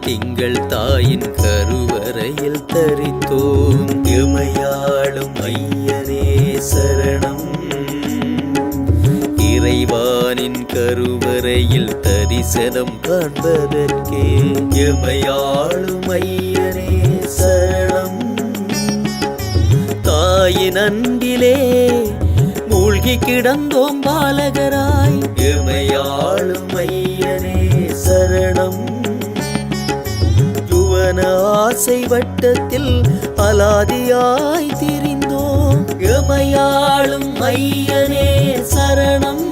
திங்கள் தாயின் கருவறையில் தரித்தோம். எமையாளும் ஐயனே சரணம். இறைவானின் கருவறையில் தரிசனம் காண்பதற்கே எமையாளும் ஐயனே சரணம். தாயின் அன்பிலே மூழ்கி கிடந்தோம் பாலகராய். எமையாளும் ஐயனே சரணம். யுவன ஆசை வட்டத்தில் அலாதியாய் திரிந்தோம். எமையாளும் ஐயனே சரணம்.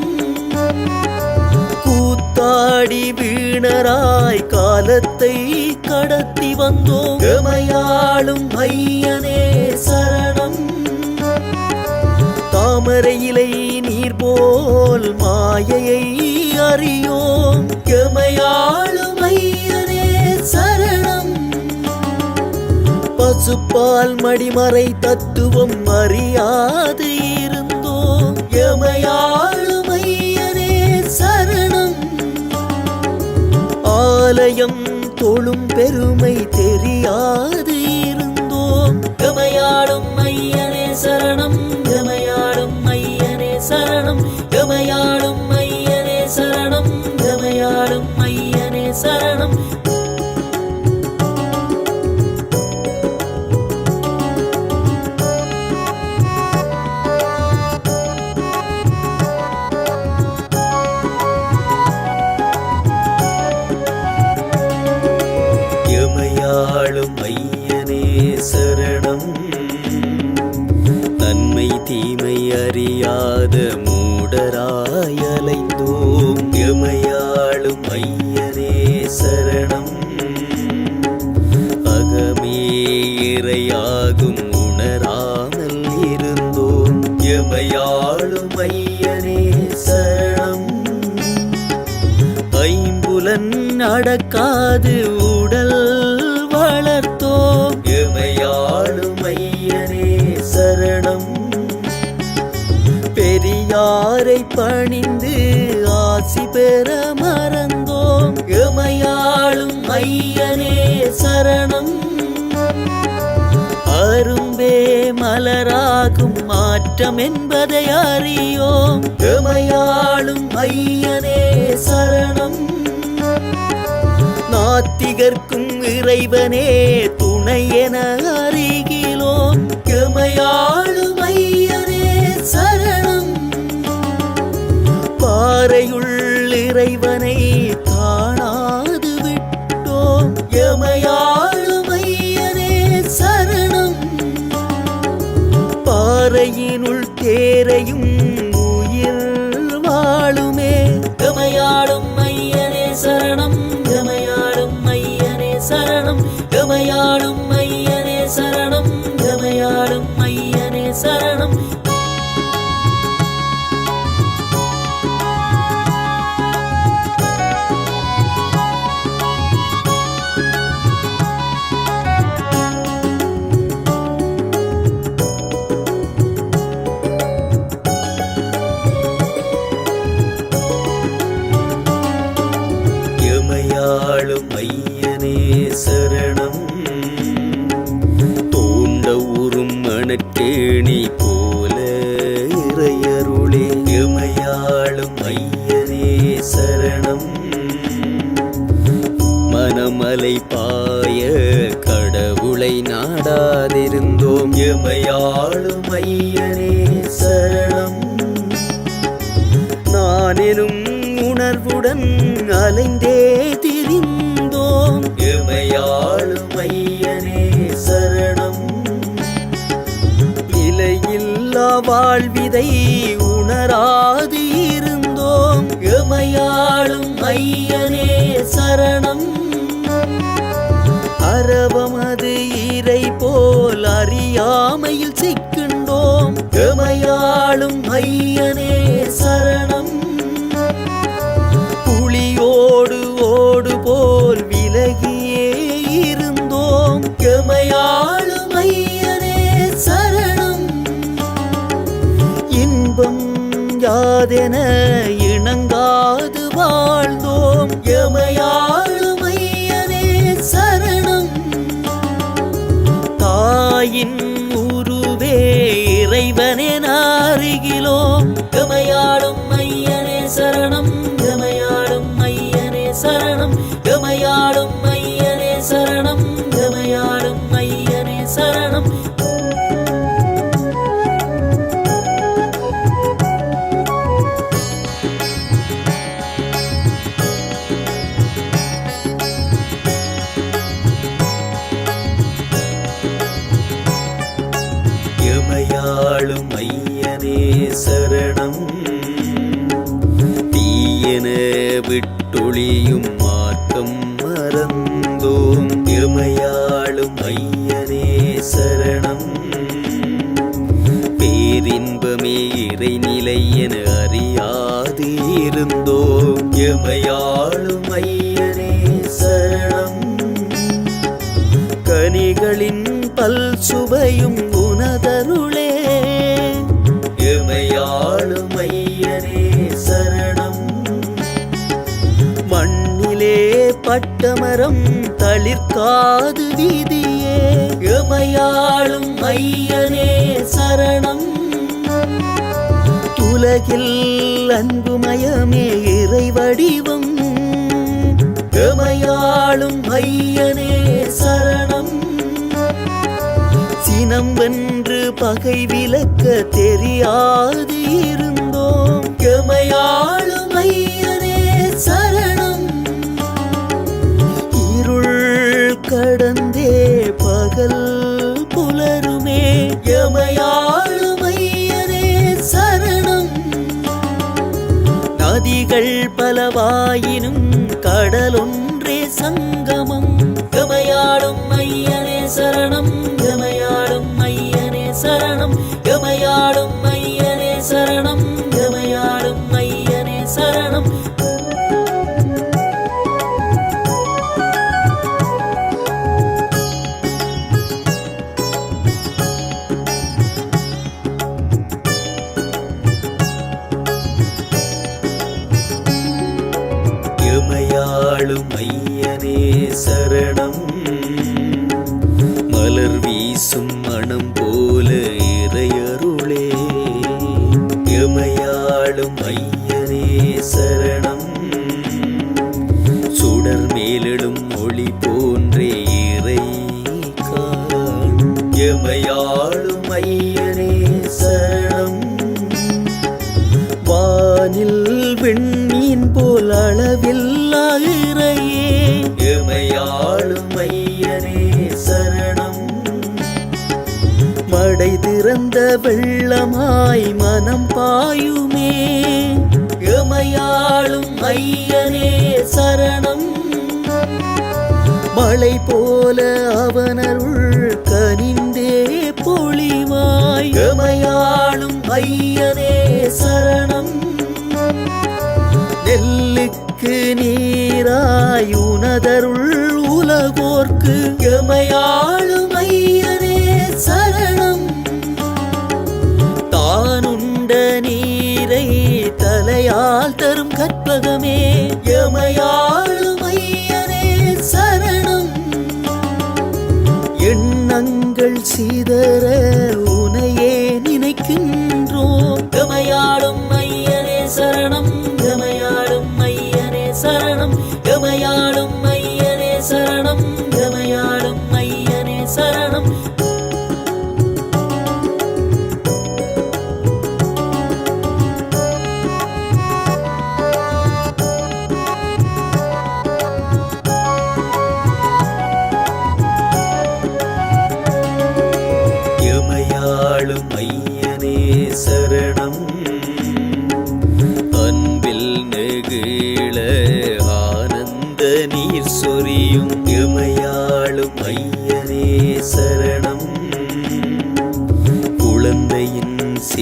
கூத்தாடி வீணராய் காலத்தை கடத்தி வந்தோம். எமையாளும் ஐயனே சரணம். தாமரை இலை நீர் போல் மாயையை அறியோம். எமையாளும் ஐயனே சரணம். பசுப்பால் மடிமறை தத்துவம் அறியாது இருந்தோம். எமையாளும் சரணம். ஆலயம் தொழும் பெருமை தெரியாது இருந்தோம். எமையாடும் ஐயனே சரணம். எமையாடும் ஐயனே சரணம். எமையாடும் ஐயனே சரணம். எமையாடும் ஐயனே சரணம். இறையாகும் உணராமல் இருந்தோம். எமையாளும் ஐயனே சரணம். ஐம்புலன் அடக்காது உடல் வளர்த்தோம். எமையாளும் ஐயனே சரணம். பெரியாரை பணிந்து ஆசி பெற மறந்தோம். எமையாளும் ஐயனே சரணம். மலராகும் மாற்றம் என்பதை அறியோம். எமையாளும் ஐயனே சரணம். நாத்திகர்க்கும் இறைவனே துணை என அறிகிலோம். எமையாளும் ஐயனே சரணம். பாறையுள் இறைவனே தேரையும் பாடாதிருந்தோம். எமையாளும் ஐயனே சரணம். நானெனும் உணர்வுடன் அலைந்தே திரிந்தோம். எமையாளும் ஐயனே சரணம். விலையில்லா வாழ்விதை உணராது இருந்தோம் எமையாளும் ஐயனே சரணம். அரவமது பட்டமரம் தளிர்காது வீதியே. எமையாளும் ஐயனே சரணம். உலகில் அன்புமயமே இறை வடிவம் எமையாளும் ஐயனே சரணம். சினம் வென்று பகை விலக்க தெரியாது இருந்தோம் எமையாளும் பகல் புலருமே. யமையாளுமையரே சரணம். நதிகள் பலவாயினும் கடலொன்றே சங்கமம். யமையாளும் ஐயனே சரணம். விண்மீன் போல் அளவில்லா இறையே. எமையாளும் ஐயனே சரணம். மடை திறந்த வெள்ளமாய் மனம் பாயுமே. எமையாளும் ஐயனே சரணம். மழை போல அவனருள் கனிந்தே பொழிவாய். எமையாளும் ஐயனே சரணம். நெல்லுக்கு நீராய் உனதருள் உலகோர்க்கு எமையாளும் ஐயனே சரணம். தானுண்ட நீரை தலையால் தரும் கற்பகமே எமையாளும்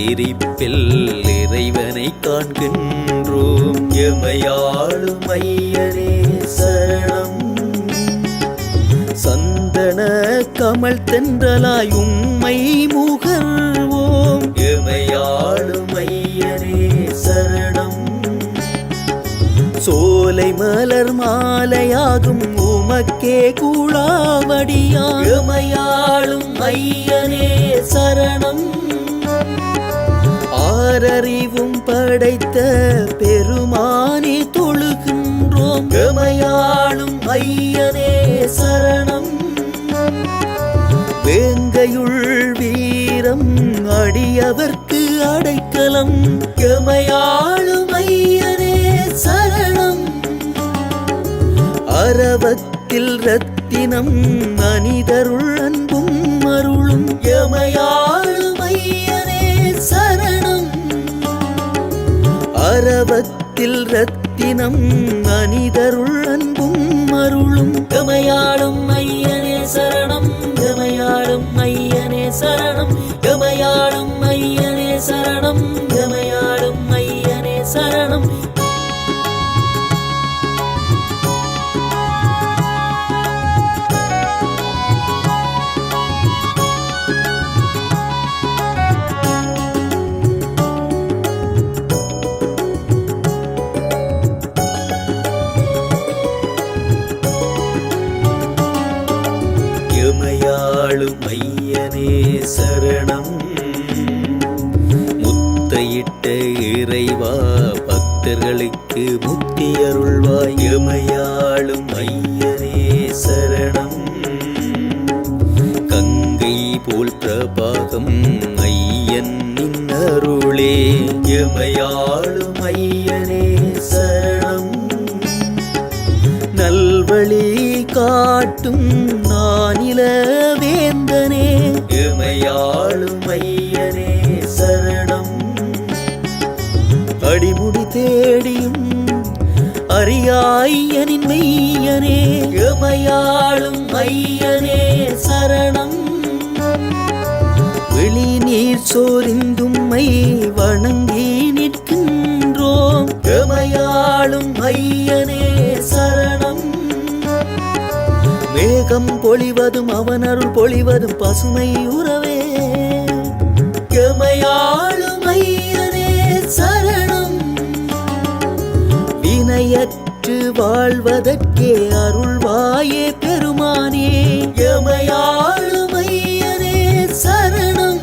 சிரிப்பில் இறைவனை காண்கின்றோம். எமையாளும் ஐயனே சரணம். சந்தன கமல் தென்றலாய் உம்மை முகர்வோம். எமையாளும் ஐயனே சரணம். சோலை மலர் மாலையாகும் உமக்கே கூழாவடியா ஐயனே சரணம். ஆரறிவும் படைத்த பெருமானே தொழுகின்றோம். எமையாளும் ஐயனே சரணம். வேங்கையுள் வீரம் அடியவர்க்கு அடைக்கலம். எமையாளும் ஐயனே சரணம். அரவத்தில் ரத்தினம் மனிதருள் அன்பும் அருளும். எமையாளும் அரவத்தில் ரத்தினம் அனிதருள் அன்பும் அருளும். எமையாளும் ஐயனே சரணம் எமையாளும் ஐயனே சரணம் எமையாளும் ஐயனே சரணம் எமையாளும் ஐயனே சரணம். சரணம். முத்தையிட்ட இறைவா பக்தர்களுக்கு முக்தி அருள்வாய் எமையாளும் ஐயரே சரணம். கங்கை போல் பிரபாகம் ஐயன் அருளே எமையாளும் ஐயனே சரணம். நல்வழி காட்டும் நானில வேந்த எமையாளும் ஐயனே சரணம். அடிமுடி தேடியும் அறியாயனின் மெய்யனே எமையாளும் ஐயனே சரணம். வெளி நீர் பொழிவதும் அவன் அருள் பொழிவதும் பசுமை உறவே. எமையாளும் ஐயனே சரணம். வினையற்று வாழ்வதற்கே அருள்வாயே பெருமானே. எமையாளும் ஐயனே சரணம்.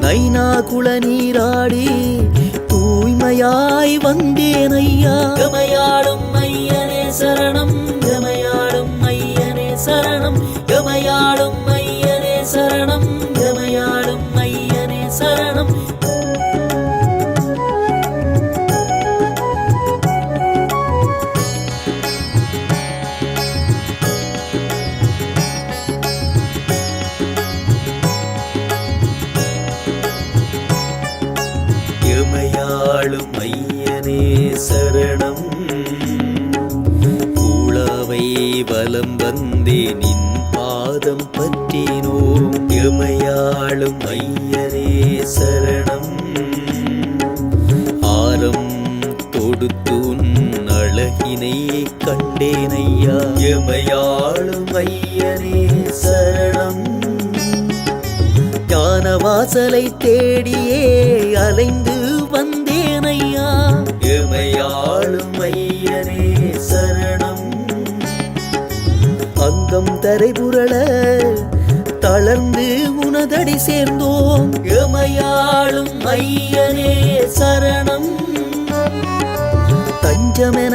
நைனா குள நீராடி தூய்மையாய் வந்தேன் ஐயா. எமையாளும் ஐயனே சரணம். ஆளும் ஐயனே சரணம். உலகம் தரை புரள தளர்ந்து உனதடி சேர்ந்தோம். எமையாளும் ஐயனே சரணம். தஞ்சமென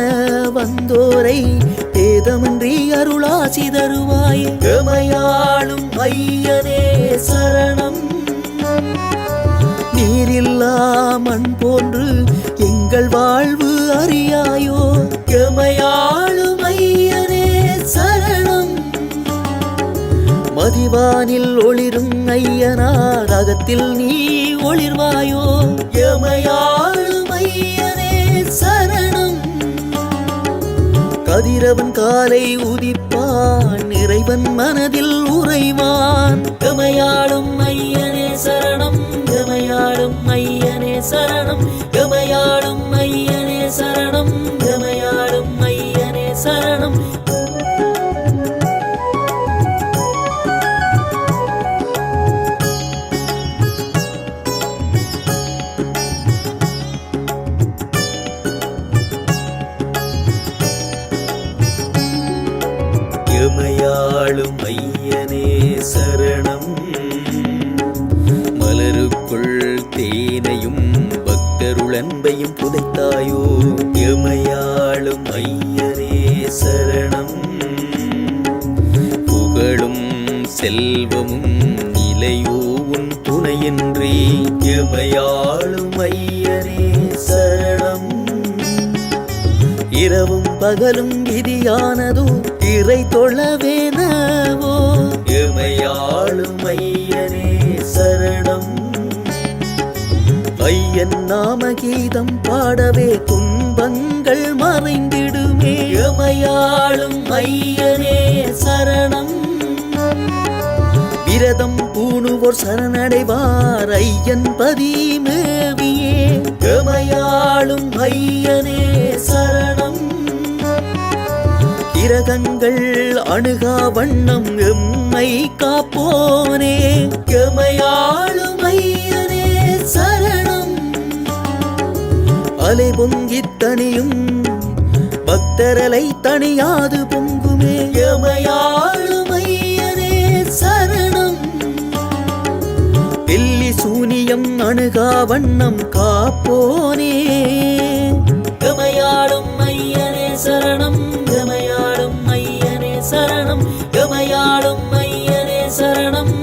வந்தோரை பேதமின்றி அருளாசி தருவாய். எமையாளும் ஐயனே சரணம். நீரில்லா மண் போன்று எங்கள் வாழ்வு அறியாயோ. எமையாளும் பதிவானில் ஒளிரும் ஐயனார் அகத்தில் நீ ஒளிர்வாயோ? எமையாளும் ஐயனே சரணம். கதிரவன் காலை உதிப்பான் இறைவன் மனதில் உறைவான். எமையாளும் ஐயனே சரணம். எமையாளும் ஐயனே சரணம். எமையாளும் ஐயனே சரணம். செல்வமும் நிலையோ துணையின்றி எமையாளும் ஐயரே சரணம். இரவும் பகலும் விதியானதோ இறை தொழவேனவோ எமையாளும் ஐயரே சரணம். ஐயன் நாம கீதம் பாடவே துன்பங்கள் மறைந்திடுமே எமையாளும் ஐயனே சரணம். விரதம் பூணுவோர் சரணடைவார் ஐயன் பதிமேவியே. எமையாளும் ஐயனே சரணம். கிரகங்கள் அணுகா வண்ணம் எம்மை காப்போனே. எமையாளும் ஐயனே சரணம். அலை பொங்கித் தனியும் பக்தரலை தனியாது பொங்குமே. எமையாளும் சூனியம் அணுகா வண்ணம் காப்போனே. கமையாடும் ஐயனே சரணம் கமையாடும் ஐயனே சரணம் கமையாடும் ஐயனே சரணம்.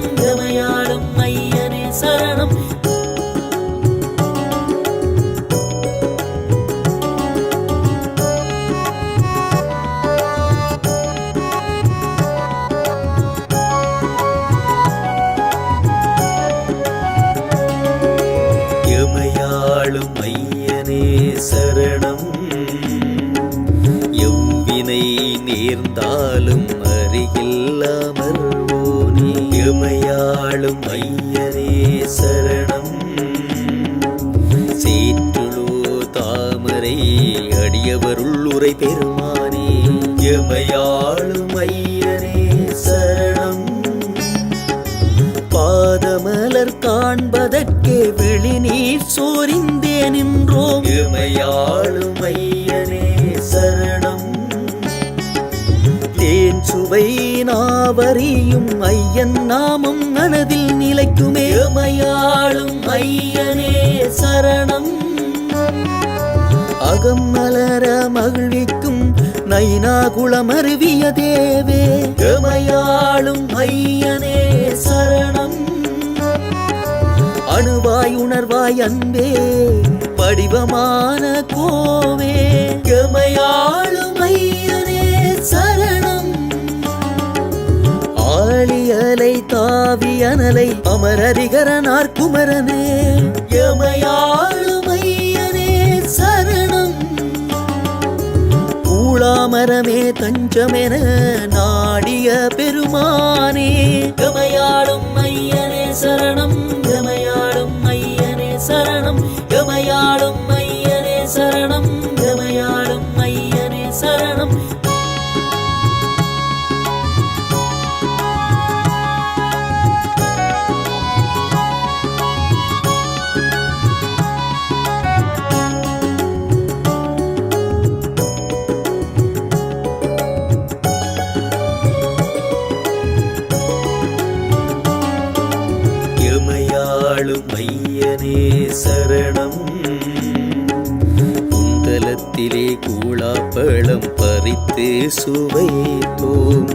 நேர்ந்தாலும் அருகில்லாமர்வோனே எமையாளும் ஐயரே சரணம். சீற்றுளோ தாமரை அடியவருள் உரை பெருமானே எமையாளும் ஐயரே சரணம். பாதமலர் காண்பதற்கே விழிநீர் சோரிந்தே நின்றோம் இமையாளும் தேன் சுவை நாவரியும் ஐயன் நாமம் மனதில் நிலைக்குமே. இமையாளும் ஐயனே சரணம். அகம் மலர மகிழ்விக்கும் நைனா குளமருவிய தேவே. எமையாளும் ஐயனே சரணம். அணுவாய் உணர்வாய் அன்பே. வடிவமான கோவே அனலை அமரரிகரனார் குமரனே. எமையாளும் ஐயனே சரணம். கூழாமரமே தஞ்சமென நாடிய பெருமானே. எமையாளும் ஐயனே சரணம். எமையாளும் ஐயனே சரணம். எமையாளும் ஐயனே சரணம். கூழாப்பழம் சுவை சுவைத்தோம்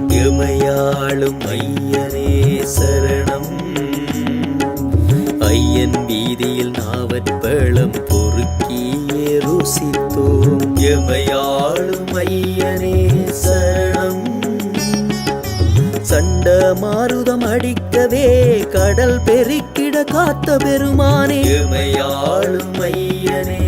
ஐயனே சரணம். ஐயன் வீதியில் நாவற்பழம் பொறுக்கியே ருசி எமையாளும் ஐயனே சரணம். சண்ட மாருதம் அடிக்கவே கடல் பெருக்கிட காத்த பெருமானே. எமையாளும் ஐயனே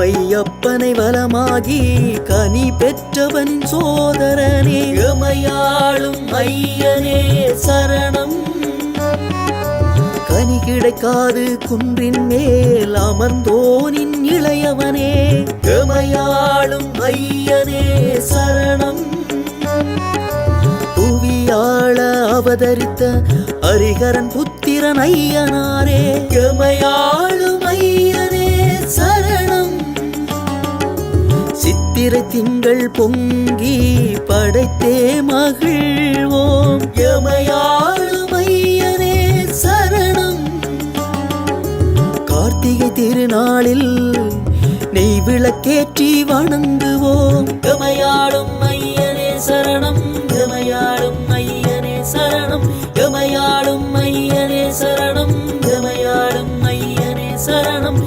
அம்மை அப்பனை வலமாகி கனி பெற்றவன் சோதரனே. எமையாளும் ஐயனே சரணம். கனி கிடைக்காது குன்றின் மேல் அமர்ந்தோனின் இளையவனே. எமையாளும் ஐயனே சரணம். புவியாள அவதரித்த அரிகரன் புத்திரன் ஐயனாரே. எமையாளும் ஐயன் ஆயிர திங்கள் பொங்கி படைத்தே மகிழ்வோம். யமையாளுமையனே சரணம். கார்த்திகை திருநாளில் நெய் விளக்கேற்றி வணங்குவோம். யமையாளும் ஐயனே சரணம். யமையாளும் ஐயனே சரணம். யமையாளும் ஐயனே சரணம். யமையாளும் ஐயனே சரணம்.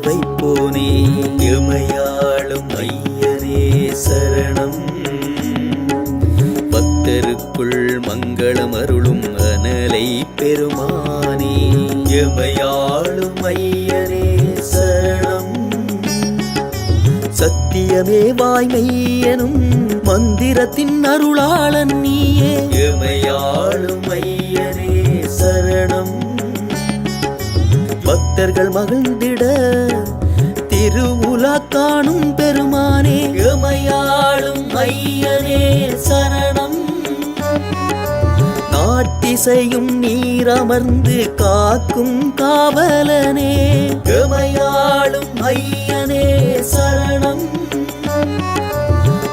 வைப்போனே எமையாளும் ஐயனே சரணம். பக்தருக்குள் மங்களம் அருளும் அனலை பெருமானே எமையாளும் ஐயனே சரணம். சத்தியமே வாய்மையனும் மந்திரத்தின் அருளாளன் நீ பக்தர்கள் மகிழ்ந்திட திருவுலா காணும் பெருமானே எமையாளும் ஐயனே சரணம். நாட்டிசையும் நீர் அமர்ந்து காக்கும் காவலனே எமையாளும் ஐயனே சரணம்.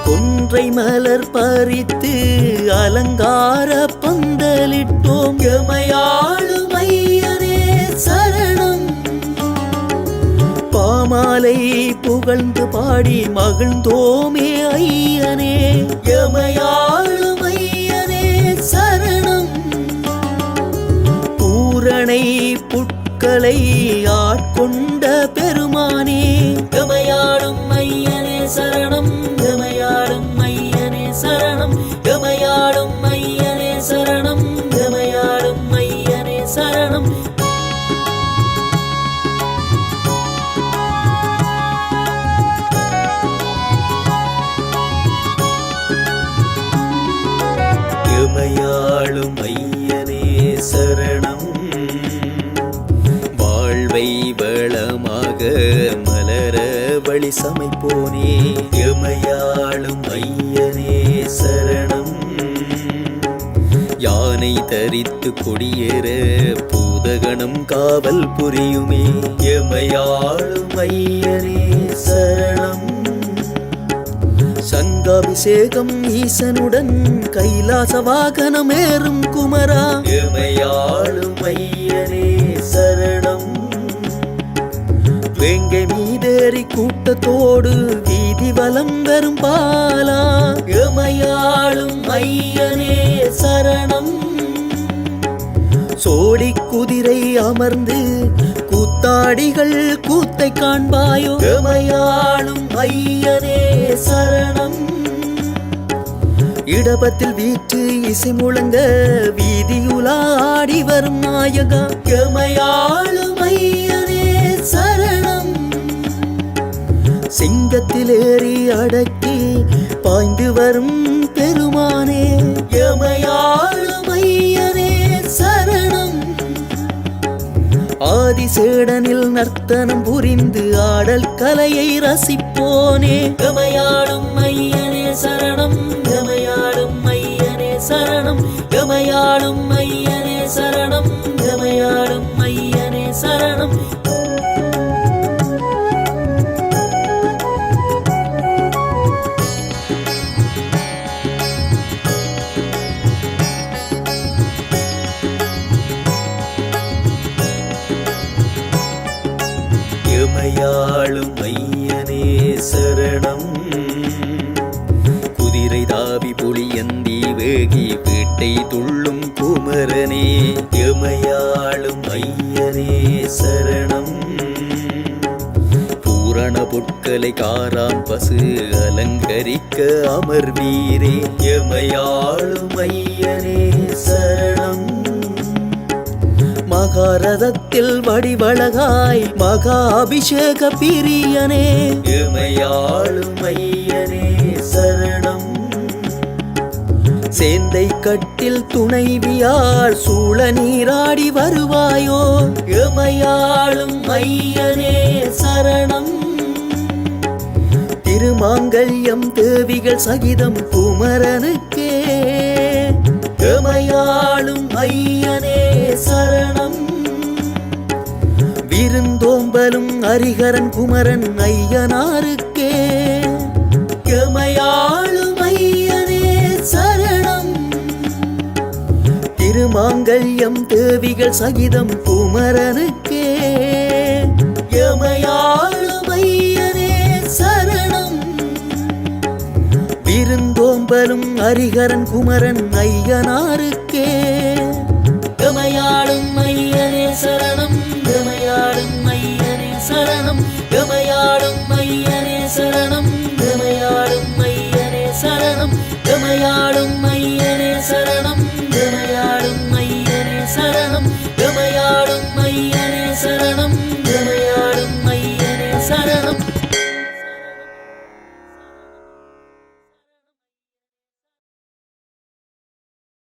கொன்றை மலர் பறித்து அலங்கார பந்தலிட்டோம் எமையாளும் ஐயனே மாலை புகழ்ந்து பாடி மகிழ்ந்தோமே ஐயனே. எமையாளும் ஐயனே சரணம். பூரணை புட்களை ஆட்கொண்ட பெருமானே. எமையாளும் ஐயனே சரணம். எமையாளும் ஐயனே சரணம். எமையாளும் ஐயனே சரணம். மலர வழி சமைப்போனே. எமையாளும் ஐயனே சரணம். யானை தரித்து கொடியேற பூதகணம் காவல் புரியுமே. எமையாளும் ஐயனே சரணம். சங்காபிஷேகம் ஈசனுடன் கைலாச வாகனம் ஏறும் குமரா. எமையாளும் ஐயனே சரணம். வேங்கை மீதேறி கூட்டத்தோடு வீதி வலம் வரும் பாலா. எமையாளும் ஐயனே சரணம். சோடி குதிரை அமர்ந்து கூத்தாடிகள் கூத்தை காண்பாயோ. எமையாளும் ஐயனே சரணம். இடபத்தில் வீற்று இசை முழங்க வீதியுலாடி வரும் நாயகா. எமையாளும் சிங்கத்திலேறி அடக்கி பாய்ந்து வரும் பெருமானே. எமையாளும் ஐயனே சரணம். ஆதிசேடனில் நர்த்தனம் புரிந்து ஆடல் கலையை ரசிப்போனே. எமையாளும் ஐயனே சரணம். எமையாளும் ஐயனே சரணம். எமையாளும் ஐயனே சரணம். எமையாளும் ஐயனே சரணம். வீட்டை துள்ளும் குமரனே எமையாளும் ஐயனே சரணம். பூரண பொற்களை காராம் பசு அலங்கரிக்க அமர்வீரே எமையாளும் ஐயனே சரணம். மகாரதத்தில் வடிவழகாய் மகா அபிஷேக பிரியனே எமையாளும் ஐயனே சரணம். சேந்தை கட்டில் துணைவியார் சூழ நீராடி வருவாயோ? எமையாளும் மையனே சரணம். திருமாங்கல்யம் தேவிகள் சகிதம் குமரனுக்கே. எமையாளும் மையனே சரணம். விருந்தோம்பலும் ஹரிகரன் குமரன் ஐயனாருக்கு. எங்கள் எம் தேவிகள் சகிதம் குமரனுக்கே. யமயாளுமையனே சரணம். விருந்தோம்பலும் ஹரிகரன் குமரன் ஐயனாருக்கே. யமயாளும் ஐயனே சரணம். யமயாளும் ஐயனே சரணம். யமயாளும் ஐயனே சரணம். யமயாளும் ஐயனே சரணம். யமயாளும் ஐயனே சரணம். I'm